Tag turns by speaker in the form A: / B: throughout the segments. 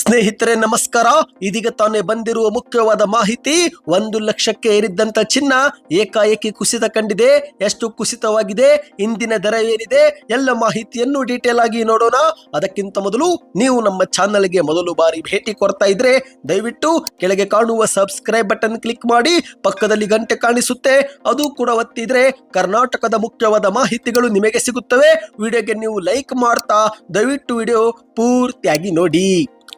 A: ಸ್ನೇಹಿತರೆ, ನಮಸ್ಕಾರ. ಇದೀಗ ತಾನೇ ಬಂದಿರುವ ಮುಖ್ಯವಾದ ಮಾಹಿತಿ, ಒಂದು ಲಕ್ಷಕ್ಕೆ ಏರಿದ್ದಂತ ಚಿನ್ನ ಏಕಾಏಕಿ ಕುಸಿತ ಕಂಡಿದೆ. ಎಷ್ಟು ಕುಸಿತವಾಗಿದೆ, ಇಂದಿನ ದರ ಏನಿದೆ, ಎಲ್ಲ ಮಾಹಿತಿಯನ್ನು ಡೀಟೇಲ್ ಆಗಿ ನೋಡೋಣ. ಅದಕ್ಕಿಂತ ಮೊದಲು ನೀವು ನಮ್ಮ ಚಾನಲ್ಗೆ ಮೊದಲು ಬಾರಿ ಭೇಟಿ ಕೊಡ್ತಾ ಇದ್ರೆ, ದಯವಿಟ್ಟು ಕೆಳಗೆ ಕಾಣುವ ಸಬ್ಸ್ಕ್ರೈಬ್ ಬಟನ್ ಕ್ಲಿಕ್ ಮಾಡಿ, ಪಕ್ಕದಲ್ಲಿ ಗಂಟೆ ಕಾಣಿಸುತ್ತೆ. ಅದು ಕೂಡ ಒತ್ತಿದ್ರೆ ಕರ್ನಾಟಕದ ಮುಖ್ಯವಾದ ಮಾಹಿತಿಗಳು ನಿಮಗೆ ಸಿಗುತ್ತವೆ. ವಿಡಿಯೋಗೆ ನೀವು ಲೈಕ್ ಮಾಡ್ತಾ, ದಯವಿಟ್ಟು ವಿಡಿಯೋ ಪೂರ್ತಿಯಾಗಿ ನೋಡಿ.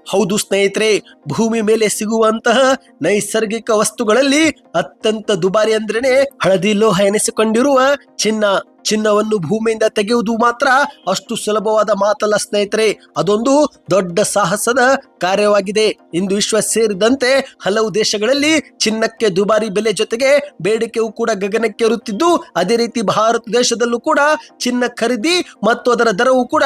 A: ಹೌದು ಸ್ನೇಹಿತರೆ ಭೂಮಿ ಮೇಲೆ ಸಿಗುವಂತಹ ನೈಸರ್ಗಿಕ ವಸ್ತುಗಳಲ್ಲಿ ಅತ್ಯಂತ ದುಬಾರಿ ಅಂದ್ರೇನೆ ಹಳದಿ ಲೋಹ ಎನಿಸಿಕೊಂಡಿರುವ ಚಿನ್ನ. ಚಿನ್ನವನ್ನು ಭೂಮಿಯಿಂದ ತೆಗೆಯುವುದು ಮಾತ್ರ ಅಷ್ಟು ಸುಲಭವಾದ ಮಾತಲ್ಲ, ಸ್ನೇಹಿತರೆ. ಅದೊಂದು ದೊಡ್ಡ ಸಾಹಸದ ಕಾರ್ಯವಾಗಿದೆ. ಇಂದು ವಿಶ್ವ ಸೇರಿದಂತೆ ಹಲವು ದೇಶಗಳಲ್ಲಿ ಚಿನ್ನಕ್ಕೆ ದುಬಾರಿ ಬೆಲೆ ಜೊತೆಗೆ ಬೇಡಿಕೆಯೂ ಕೂಡ ಗಗನಕ್ಕೆ ಏರುತ್ತಿದ್ದು, ಅದೇ ರೀತಿ ಭಾರತ ದೇಶದಲ್ಲೂ ಕೂಡ ಚಿನ್ನ ಖರೀದಿ ಮತ್ತು ಅದರ ದರವು ಕೂಡ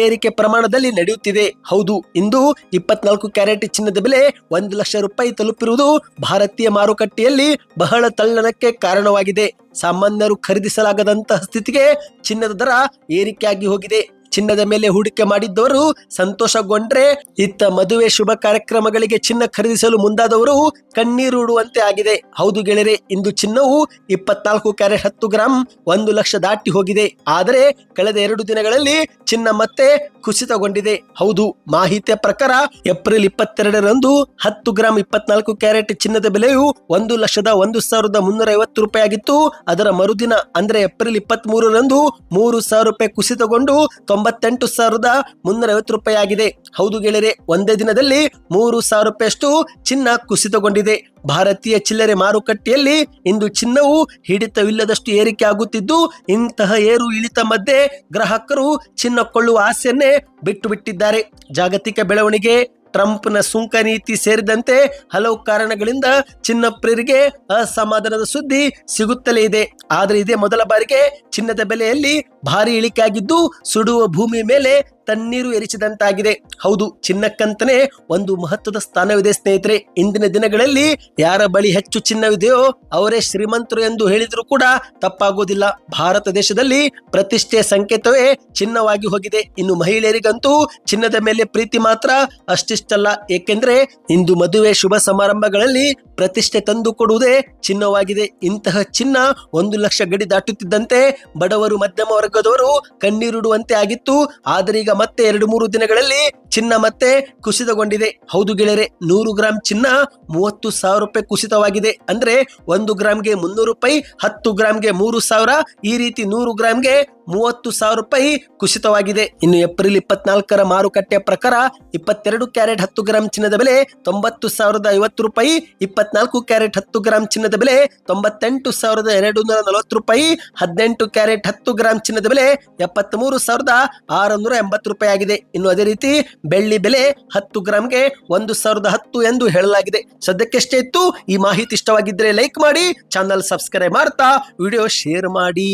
A: ಏರಿಕೆ ಪ್ರಮಾಣದಲ್ಲಿ ನಡೆಯುತ್ತಿದೆ. ಹೌದು, ಇಂದು ಇಪ್ಪತ್ನಾಲ್ಕು ಕ್ಯಾರೆಟ್ ಚಿನ್ನದ ಬೆಲೆ ಒಂದು ಲಕ್ಷ ರೂಪಾಯಿ ತಲುಪಿರುವುದು ಭಾರತೀಯ ಮಾರುಕಟ್ಟೆಯಲ್ಲಿ ಬಹಳ ತಳ್ಳನಕ್ಕೆ ಕಾರಣವಾಗಿದೆ. ಸಾಮಾನ್ಯರು ಖರೀದಿಸಲಾಗದಂತಹ ಸ್ಥಿತಿಗೆ ಚಿನ್ನದ ದರ ಏರಿಕೆಯಾಗಿ ಹೋಗಿದೆ. ಚಿನ್ನದ ಮೇಲೆ ಹೂಡಿಕೆ ಮಾಡಿದ್ದವರು ಸಂತೋಷಗೊಂಡ್ರೆ ಇತ್ತ ಮದುವೆ ಶುಭ ಕಾರ್ಯಕ್ರಮಗಳಿಗೆ ಚಿನ್ನ ಖರೀದಿಸಲು ಮುಂದಾದವರು ಕಣ್ಣೀರುಡುವಂತೆ ಆಗಿದೆ. ಹೌದು ಗೆಳೆಯರೆ, ಇಂದು ಚಿನ್ನವು ಇಪ್ಪತ್ನಾಲ್ಕು ಕ್ಯಾರೆಟ್ ಹತ್ತು ಗ್ರಾಂ ಒಂದು ಲಕ್ಷ ದಾಟಿ ಹೋಗಿದೆ. ಆದರೆ ಕಳೆದ ಎರಡು ದಿನಗಳಲ್ಲಿ ಚಿನ್ನ ಮತ್ತೆ ಕುಸಿತಗೊಂಡಿದೆ. ಹೌದು, ಮಾಹಿತಿಯ ಪ್ರಕಾರ ಏಪ್ರಿಲ್ ಇಪ್ಪತ್ತೆರಡರಂದು ಹತ್ತು ಗ್ರಾಂ ಇಪ್ಪತ್ನಾಲ್ಕು ಕ್ಯಾರೆಟ್ ಚಿನ್ನದ ಬೆಲೆಯು ಒಂದು ಲಕ್ಷದ ಒಂದು ಸಾವಿರದ ಮುನ್ನೂರ ಐವತ್ತು ರೂಪಾಯಿ ಆಗಿತ್ತು ಅದರ ಮರುದಿನ, ಅಂದ್ರೆ ಏಪ್ರಿಲ್ ಇಪ್ಪತ್ತ್ ಮೂರರಂದು ಮೂರು ಸಾವಿರ ರೂಪಾಯಿ ಕುಸಿತಗೊಂಡು ತೊಂಬತ್ತೆಂಟು ಸಾವಿರದ ಮುನ್ನೂರ ಐವತ್ತು ರೂಪಾಯಿ ಆಗಿದೆ ಹೌದು ಗೆಳೆಯರೆ, ಒಂದೇ ದಿನದಲ್ಲಿ ಮೂರು ಸಾವಿರ ರೂಪಾಯಿಯಷ್ಟು ಚಿನ್ನ ಕುಸಿತಗೊಂಡಿದೆ. ಭಾರತೀಯ ಚಿಲ್ಲರೆ ಮಾರುಕಟ್ಟೆಯಲ್ಲಿ ಇಂದು ಚಿನ್ನವು ಹಿಡಿತವಿಲ್ಲದಷ್ಟು ಏರಿಕೆ ಆಗುತ್ತಿದ್ದು, ಇಂತಹ ಏರು ಇಳಿತ ಮಧ್ಯೆ ಗ್ರಾಹಕರು ಚಿನ್ನ ಕೊಳ್ಳುವ ಆಸೆಯನ್ನೇ ಬಿಟ್ಟು ಬಿಟ್ಟಿದ್ದಾರೆ. ಜಾಗತಿಕ ಬೆಳವಣಿಗೆ ಟ್ರಂಪ್ನ ಸುಂಕ ನೀತಿ ಸೇರಿದಂತೆ ಹಲವು ಕಾರಣಗಳಿಂದ ಚಿನ್ನಪ್ರಿಯರಿಗೆ ಅಸಮಾಧಾನದ ಸುದ್ದಿ ಸಿಗುತ್ತಲೇ ಇದೆ. ಆದರೆ ಇದೇ ಮೊದಲ ಬಾರಿಗೆ ಚಿನ್ನದ ಬೆಲೆಯಲ್ಲಿ ಭಾರಿ ಇಳಿಕೆ ಆಗಿದ್ದು ಸುಡುವ ಭೂಮಿ ಮೇಲೆ ತಣ್ಣೀರು ಎರಚಿದಂತಾಗಿದೆ ಹೌದು, ಚಿನ್ನಕ್ಕಂತನೇ ಒಂದು ಮಹತ್ವದ ಸ್ಥಾನವಿದೆ ಸ್ನೇಹಿತರೆ. ಇಂದಿನ ದಿನಗಳಲ್ಲಿ ಯಾರ ಬಳಿ ಹೆಚ್ಚು ಚಿನ್ನವಿದೆಯೋ ಅವರೇ ಶ್ರೀಮಂತರು ಎಂದು ಹೇಳಿದ್ರು ಕೂಡ ತಪ್ಪಾಗುವುದಿಲ್ಲ ಭಾರತ ದೇಶದಲ್ಲಿ ಪ್ರತಿಷ್ಠೆಯ ಸಂಕೇತವೇ ಚಿನ್ನವಾಗಿ ಹೋಗಿದೆ. ಇನ್ನು ಮಹಿಳೆಯರಿಗಂತೂ ಚಿನ್ನದ ಮೇಲೆ ಪ್ರೀತಿ ಮಾತ್ರ ಅಷ್ಟಿಷ್ಟಲ್ಲ. ಏಕೆಂದ್ರೆ ಇಂದು ಮದುವೆ ಶುಭ ಸಮಾರಂಭಗಳಲ್ಲಿ ಪ್ರತಿಷ್ಠೆ ತಂದು ಕೊಡುವುದೇ ಚಿನ್ನವಾಗಿದೆ. ಇಂತಹ ಚಿನ್ನ ಒಂದು ಲಕ್ಷ ಗಡಿ ದಾಟುತ್ತಿದ್ದಂತೆ ಬಡವರು, ಮಧ್ಯಮ ವರ್ಗದವರು ಕಣ್ಣೀರಿಡುವಂತೆ ಆಗಿತ್ತು. ಆದರೆ ಈಗ ಮತ್ತೆ ಎರಡು ಮೂರು ದಿನಗಳಲ್ಲಿ ಚಿನ್ನ ಮತ್ತೆ ಕುಸಿತಗೊಂಡಿದೆ. ಹೌದು ಗೆಳೆಯರೆ, ನೂರು ಗ್ರಾಂ ಚಿನ್ನ ಮೂವತ್ತು ಸಾವಿರ ರೂಪಾಯಿ ಕುಸಿತವಾಗಿದೆ. ಅಂದ್ರೆ ಒಂದು ಗ್ರಾಮ್ಗೆ ಮುನ್ನೂರು ರೂಪಾಯಿ, ಹತ್ತು ಗ್ರಾಮ್ಗೆ ಮೂರು ಸಾವಿರ, ಈ ರೀತಿ ನೂರು ಗ್ರಾಮ್ಗೆ ಮೂವತ್ತು ಸಾವಿರ ರೂಪಾಯಿ ಕುಸಿತವಾಗಿದೆ. ಇನ್ನು ಏಪ್ರಿಲ್ ಇಪ್ಪತ್ನಾಲ್ಕರ ಮಾರುಕಟ್ಟೆ ಪ್ರಕಾರ ಇಪ್ಪತ್ತೆರಡು ಕ್ಯಾರೆಟ್ ಹತ್ತು ಗ್ರಾಂ ಚಿನ್ನದ ಬೆಲೆ ತೊಂಬತ್ತು ಸಾವಿರದ ಐವತ್ತು ರೂಪಾಯಿ, ಇಪ್ಪತ್ನಾಲ್ಕು ಕ್ಯಾರೆಟ್ ಹತ್ತು ಗ್ರಾಂ ಚಿನ್ನದ ಬೆಲೆ ತೊಂಬತ್ತೆಂಟು ಸಾವಿರದ ಎರಡು ನೂರ ನಲವತ್ತು ರೂಪಾಯಿ, ಹದಿನೆಂಟು ಕ್ಯಾರೆಟ್ ಹತ್ತು ಗ್ರಾಂ ಚಿನ್ನದ ಬೆಲೆ ಎಪ್ಪತ್ತ್ ಮೂರು ಸಾವಿರದ ಆರುನೂರ ಎಂಬತ್ತು ರೂಪಾಯಿ ಆಗಿದೆ. ಇನ್ನು ಅದೇ ರೀತಿ ಬೆಳ್ಳಿ ಬೆಲೆ ಹತ್ತು ಗ್ರಾಮ್ಗೆ ಒಂದು ಸಾವಿರದ ಹತ್ತು ಎಂದು ಹೇಳಲಾಗಿದೆ. ಸದ್ಯಕ್ಕೆಷ್ಟೇ ಇತ್ತು, ಈ ಮಾಹಿತಿ ಇಷ್ಟವಾಗಿದ್ರೆ ಲೈಕ್ ಮಾಡಿ, ಚಾನಲ್ ಸಬ್ಸ್ಕ್ರೈಬ್ ಮಾಡ್ತಾ, ವಿಡಿಯೋ ಶೇರ್ ಮಾಡಿ.